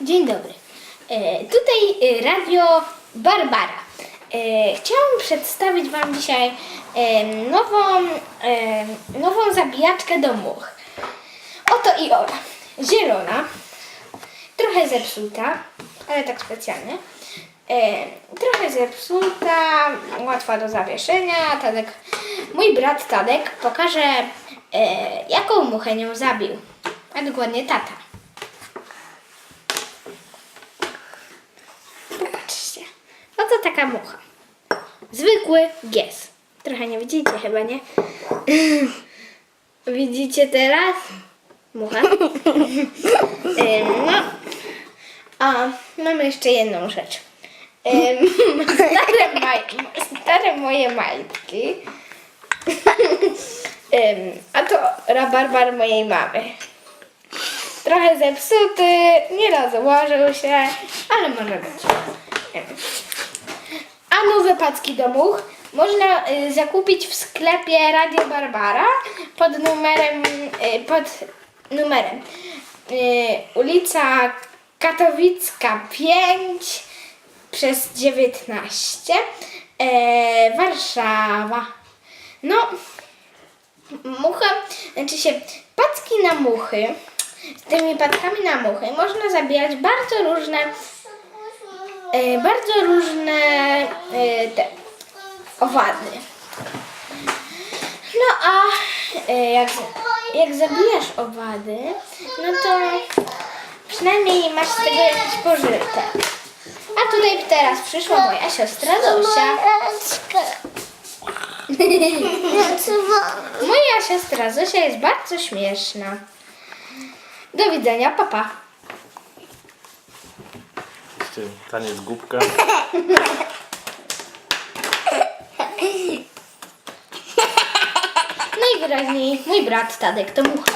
Dzień dobry. E, tutaj e, Radio Barbara. E, chciałam przedstawić Wam dzisiaj e, nową, e, nową zabijaczkę do much. Oto i ona. Zielona, trochę zepsuta, ale tak specjalnie. E, trochę zepsuta, łatwa do zawieszenia. Tadek, mój brat Tadek pokaże, e, jaką muchę nią zabił. A dokładnie tata. Popatrzcie. No to taka mucha. Zwykły gies. Trochę nie widzicie chyba, nie? Widzicie teraz? Mucha. No. A mamy jeszcze jedną rzecz. Stare, maj, stare moje majtki. A to rabarbar mojej mamy. Trochę zepsuty, nie rozłożył się, ale może być. Nowe packi do much można y, zakupić w sklepie Radio Barbara pod numerem, y, pod numerem y, ulica Katowicka 5 przez 19 e, Warszawa. No, mucha, znaczy się packi na muchy, z tymi packami na muchy można zabijać bardzo różne, bardzo różne e, te owady. No a e, jak, jak zabijasz owady, no to przynajmniej masz z tego jakiś pożytek. A tutaj teraz przyszła moja siostra Zosia. Moja siostra Zosia jest bardzo śmieszna. Do widzenia, papa. Widzicie, Taniec głupka. Najwyraźniej mój brat Tadek to mucha.